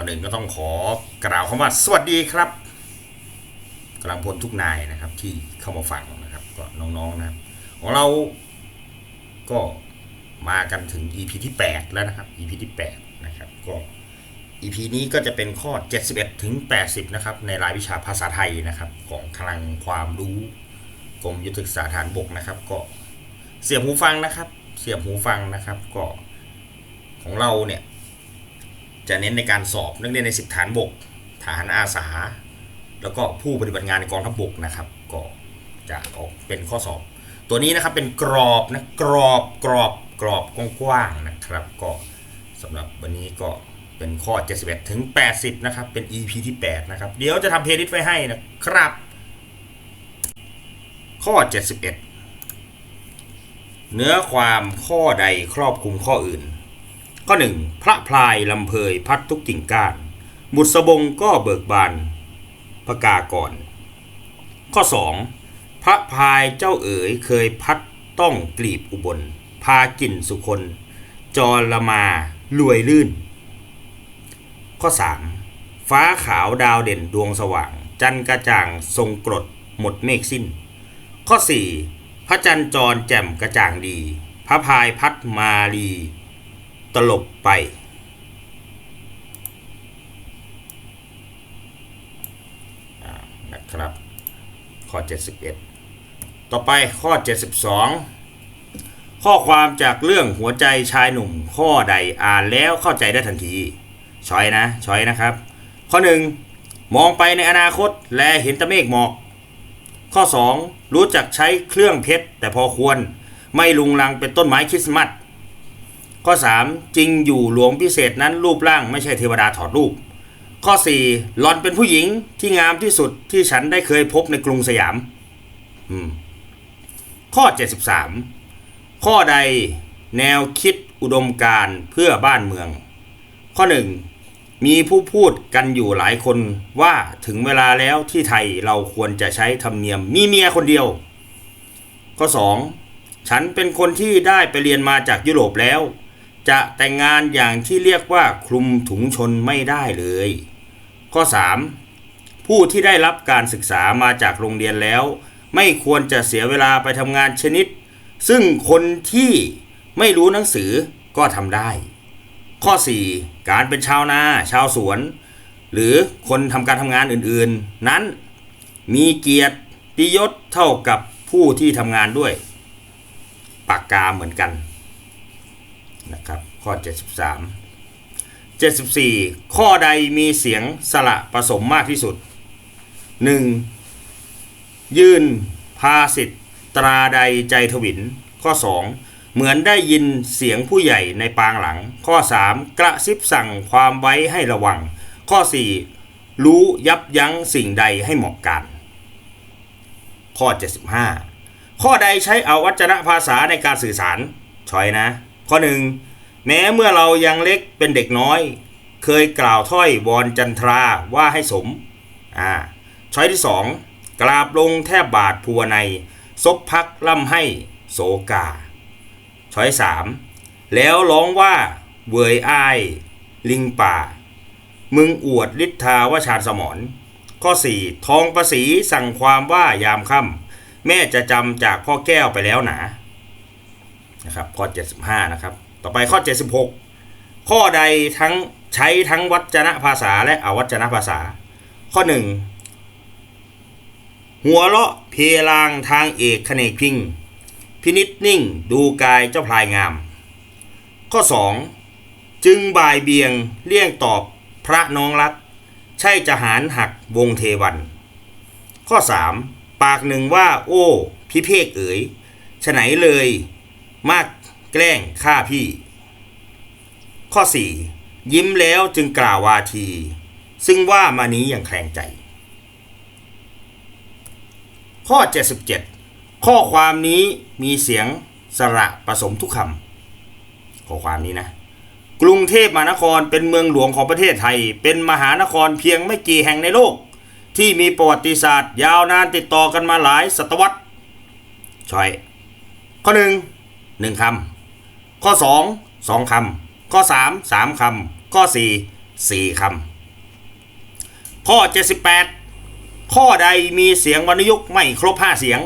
ก่อนอื่นก็ต้องขอกล่าวคำว่าสวัสดีครับกำลังพลทุกนายนะครับที่เข้ามาฟังนะครับก็น้องๆนะครับของเราก็มากันถึง EP ที่ 8 แล้วนะครับ EP ที่8นะครับก็ EP นี้ก็จะเป็นข้อ 71 ถึง 80 นะครับ ในรายวิชาภาษาไทยนะครับของคลังความรู้กรมยุทธศึกษาฐานบกนะครับ ก็เสียบหูฟังนะครับ เสียบหูฟังนะครับ ก็ของเราเนี่ย จะเน้นในการสอบนักเรียนในสิบฐานบก ฐานอาสา แล้วก็ผู้ปฏิบัติงานในกองทัพบกนะครับ ก็จะออกเป็นข้อสอบ ตัวนี้นะครับเป็นกรอบนะกรอบกรอบกรอบกว้างๆนะครับ ก็สำหรับวันนี้ก็เป็นข้อ 71 ถึง 80 นะครับ เป็น EP ที่ 8 นะครับ เดี๋ยวจะทำเพลย์ลิสต์ไว้ให้นะครับ ข้อ 71 เนื้อความข้อใดครอบคลุมข้ออื่น ข้อ1พระพลายลำเพยพัดทุกกิ่งก้านบุษบงก็เบิกบานพกาก่อน ข้อ 2 พระพายเจ้าเอ๋ยเคยพัดต้องกลีบอุบล พากินสุคน จรละมารวยลื่น ข้อ 3 ฟ้าขาวดาวเด่นดวงสว่าง จันกระจ่างทรงกรดหมดเมฆสิ้น ข้อ 4 พระจันทร์จรแจ่มกระจ่างดี พระพายพัดมาลี ตลบไป นะครับ ข้อ 71 ต่อไปข้อ 72 ข้อความจากเรื่องหัวใจชายหนุ่มข้อใดอ่านแล้วเข้าใจได้ทันที ช้อยนะ ช้อยนะครับ ข้อ 1 มองไปในอนาคตและเห็นตะเมฆหมอก ข้อ 2 รู้จักใช้เครื่องเพชรแต่พอควร ไม่ลุงลังเป็นต้นไม้คริสต์มาส ข้อ 3 จริงอยู่หลวงพิเศษนั้นรูปร่างไม่ใช่เทวดาถอดรูป ข้อ 4 หลอนเป็นผู้หญิงที่งามที่สุดที่ฉันได้เคยพบในกรุงสยามอืมข้อ 73 ข้อใดแนวคิดอุดมการเพื่อบ้านเมือง ข้อ 1 มีผู้พูดกันอยู่หลายคนว่าถึงเวลาแล้วที่ไทยเราควรจะใช้ธรรมเนียมมีเมียคนเดียว ข้อ 2 ฉันเป็นคนที่ได้ไปเรียนมาจากยุโรปแล้ว จะแต่งงานอย่างที่เรียกว่าคลุมถุงชนไม่ได้เลย ข้อ 3. ผู้ที่ได้รับการศึกษามาจากโรงเรียนแล้ว ไม่ควรจะเสียเวลาไปทำงานชนิด ซึ่งคนที่ไม่รู้หนังสือก็ทำได้ ข้อ 4. การเป็นชาวนา ชาวสวน หรือคนทำการทำงานอื่นๆ นั้นมีเกียรติยศเท่ากับผู้ที่ทำงานด้วย ปากกาเหมือนกัน นะครับข้อ 73 74 ข้อใดมีเสียงสระผสมมากที่สุด 1. ยืนภาสิทธตราใดใจทวิน ข้อ 2. เหมือนได้ยินเสียงผู้ใหญ่ในปางหลัง ข้อ 3. กระซิบสั่งความไว้ให้ระวัง ข้อ 4. รู้ยับยั้งสิ่งใดให้เหมาะกันข้อ 75 ข้อใดใช้เอาวัจนภาษาในการสื่อสารชอยนะ ข้อหนึ่งแม้เมื่อเรายังเล็กเป็นเด็กน้อย เคยกล่าวถ้อยวอนจันทราว่าให้สมอ่าช้อยที่สองกราบลงแทบบาทพัวในซบพักล่ำให้โสกา ช้อยสามแล้วร้องว่าเวยอ้าย ลิงป่า มึงอวดฤทธาวชาญสมรข้อ4ทองประสีสั่งความว่ายามค่ำแม่จะจำจากพ่อแก้วไปแล้วหนา นะครับข้อ 75 นะครับ ต่อไปข้อ 76 ข้อใดทั้งใช้ทั้งวัจนภาษาและอวัจนภาษา ข้อ 1 หัวเลาะเพลางทางเอกคเนกพิง พินิษนิ่งดูกายเจ้าพลายงาม ข้อ 2 จึงบ่ายเบียงเลี่ยงตอบพระน้องรัก ใช่จะหารหักวงเทวัน ข้อ 3 ปากหนึ่งว่า โอ้ พิเพกเอ๋ยฉไหนเลย มากแกล้งฆ่าพี่ ข้อ 4 ยิ้มแล้วจึงกล่าววาที ซึ่งว่ามานี้อย่างแคลงใจ ข้อ 77 ข้อความนี้มีเสียงสระผสมทุกคำข้อความนี้นะ กรุงเทพมหานครเป็นเมืองหลวงของประเทศไทย เป็นมหานครเพียงไม่กี่แห่งในโลก ที่มีประวัติศาสตร์ ยาวนานติดต่อกันมาหลายศตวรรษชอยข้อหนึ่ง หนึ่งคำ ข้อสองสองคำ ข้อสามสามคำ ข้อสี่สี่คำ ข้อ78ข้อใดมีเสียงวรรณยุกต์ไม่ครบ5เสียง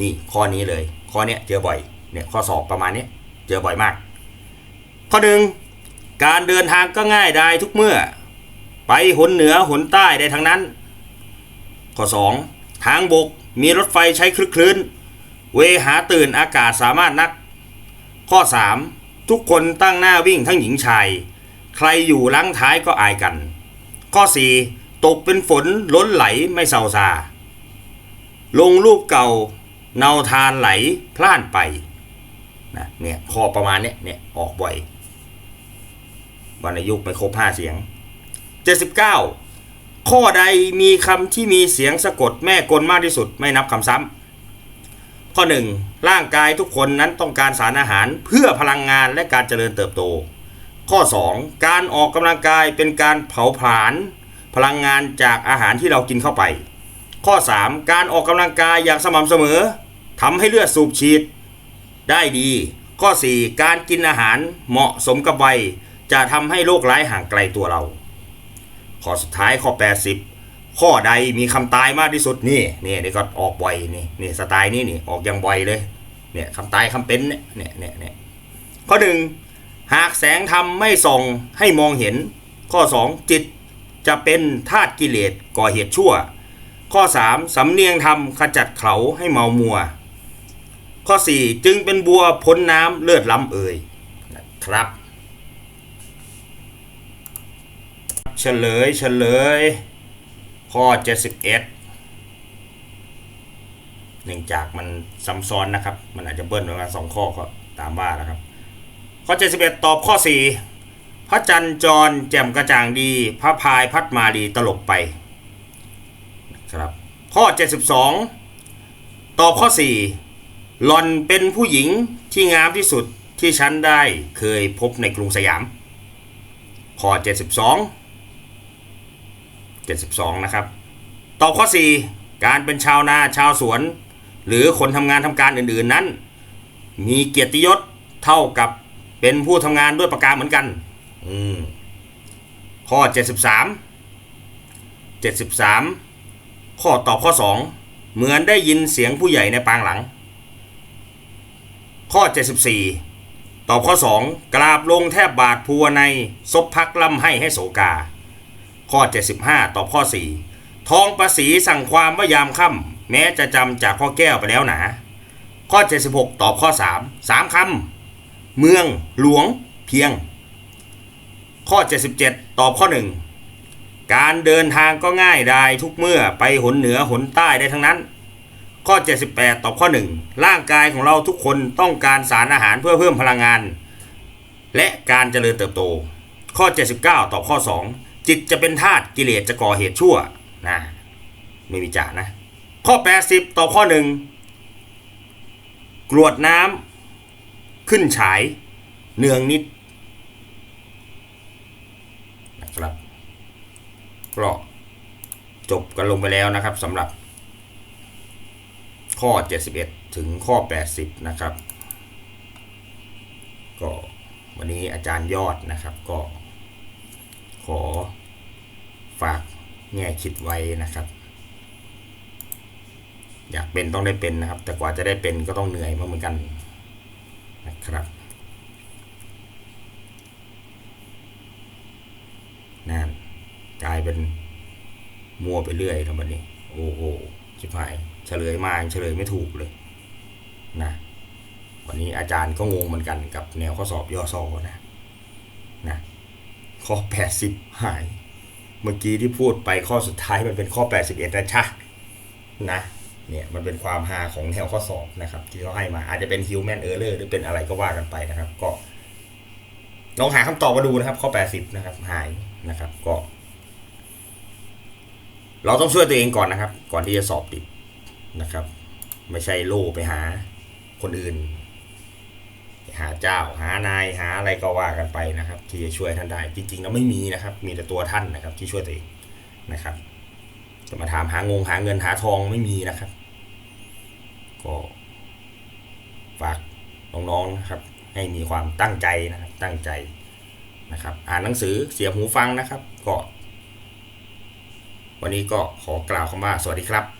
นี่ข้อนี้เลย ข้อเนี้ยเจอบ่อย เนี่ยข้อสอบประมาณนี้เจอบ่อยมาก ข้อหนึ่งการเดินทางก็ง่ายได้ทุกเมื่อ ไปหนเหนือหนใต้ได้ทั้งนั้น ข้อ 2 ทางบกมีรถไฟใช้คลึกคลื้น เวหาตื่นอากาศสามารถนัก ข้อ 3 ทุกคนตั้งหน้าวิ่งทั้งหญิงชาย ใครอยู่ล้างท้ายก็อายกัน ข้อ 4 ตกเป็นฝนล้นไหลไม่เศร้าซาลงรูปเก่าเนาทานไหลพล่านไปนะเนี่ยข้อประมาณเนี้ยเนี่ยออกบ่อยวรรณยุกต์ไม่ครบห้าเสียง 79 ข้อใดมีคำที่มีเสียงสะกดแม่กลมากที่สุดไม่นับคำซ้ำ ข้อ 1 ร่างกายทุกคนนั้นต้องการสารอาหารเพื่อพลังงานและการเจริญเติบโต ข้อ 2 การออกกำลังกายเป็นการเผาผลาญพลังงานจากอาหารที่เรากินเข้าไป ข้อ 3 การออกกำลังกายอย่างสม่ำเสมอทำให้เลือดสูบฉีด ได้ดี ข้อ 4 การกินอาหารเหมาะสมกับวัยจะทำให้โรคร้ายห่างไกลตัวเรา ข้อสุดท้ายข้อ 80 ข้อใดมีคำตายมากที่สุดนี่นี่นี่ก็ออกบ่อยนี่นี่สไตล์นี้นี่ออกอย่างบ่อยเลยเนี่ยคำตายคำเป็นเนี่ยเนี่ยเนี่ยเนี่ยข้อหนึ่งหากแสงธรรมไม่ส่องให้มองเห็น ข้อ 2 จิตจะเป็นธาตุกิเลสก่อเหตุชั่ว ข้อ 3 สำเนียงธรรมขจัดเขาให้เมามัว ข้อ 4 จึงเป็นบัวพ้นน้ำเลือดล้ำเอ่ยนะครับ เฉลยเฉลย ข้อ 71เนื่องจากมันซ้ำซ้อนนะครับ มันอาจจะเบิ้ลประมาณสองข้อก็ตามว่านะครับ ข้อ 71 ตอบข้อ 4 พระจันทร์จรแจ่มกระจ่างดี พระพายพัดมาดีตลบไปนะครับ ข้อ 72 ตอบข้อ 4 หลอนเป็นผู้หญิงที่งามที่สุดที่ฉันได้เคยพบในกรุงสยาม ข้อ 72 72 นะครับ ตอบข้อ 4 การเป็นชาวนาชาวสวน หรือคนทำงานทำการอื่นๆนั้น มีเกียรติยศเท่ากับเป็นผู้ทำงานด้วยประการเหมือนกัน อืม ข้อ 73 73 ข้อตอบข้อ 2 เหมือนได้ยินเสียงผู้ใหญ่ในปางหลัง ข้อ 74 ตอบข้อ 2 กราบลงแทบบาทพัวในซบพักล่ำให้ให้โสกา ข้อ 75ตอบข้อ 4 ทองประสีสั่งความว่ายามค่ำแม้จะจำจากข้อแก้วไปแล้วหนาข้อ 76 ตอบข้อ 3 3คำ เมือง หลวง เพียง ข้อ 77 ตอบข้อ 1 การเดินทางก็ง่ายได้ทุกเมื่อไปหนเหนือหนใต้ได้ทั้งนั้น ข้อ 78 ตอบข้อ 1 ร่างกายของเราทุกคนต้องการสารอาหารเพื่อเพิ่มพลังงาน และการเจริญเติบโต ข้อ 79 ตอบข้อ 2 จิตจะเป็นธาตุกิเลสจะก่อเหตุชั่วนะไม่มีจ่านะ ข้อ 80 ต่อข้อ1กรวดน้ำขึ้นฉาย เนืองนิดนะครับก็จบกันลงไปแล้วนะครับสำหรับ ข้อ 71 ถึงข้อ 80 นะครับ ก็วันนี้อาจารย์ยอดนะครับก็ขอ ฝากแง่คิดไว้นะครับ อยากเป็นต้องได้เป็นนะครับ แต่กว่าจะได้เป็นก็ต้องเหนื่อยมาเหมือนกันนะครับนั่นกลายเป็นมัวไปเรื่อยแล้วบัดนี้ โอ้โหชิบหายเฉลยมาเฉลยไม่ถูกเลยนะวันนี้อาจารย์ก็งงเหมือนกันกับแนวข้อสอบย่อซอนะนะข้อ80หาย มื่อกี้ที่พูดไปข้อสุดท้ายมันเป็นข้อ 81นะชะนะเนี่ยมันเป็นความฮาของแนวข้อสอบนะครับ ที่เขาให้มาอาจจะเป็น human error หรือเป็นอะไรก็ว่ากันไปนะครับ ก็ลองหาคำตอบมาดูนะครับ ข้อ 80 นะครับ หายนะครับ ก็ เราต้องช่วยตัวเองก่อนนะครับ ก่อนที่จะสอบติดนะครับ ไม่ใช่โล่ไปหาคนอื่น หาเจ้าหานายหาอะไรก็ว่ากันไปนะครับ ที่จะช่วยท่านได้ จริงๆแล้วไม่มีนะครับ มีแต่ตัวท่านนะครับ ที่ช่วยตัวเองนะครับจะมาถามหางงหาเงินหาทองไม่มีนะครับ ก็ฝากน้องๆนะครับ ให้มีความตั้งใจนะครับ ตั้งใจนะครับ อ่านหนังสือเสียบหูฟังนะครับ ก็ วันนี้ก็ขอกล่าวคำว่าสวัสดีครับ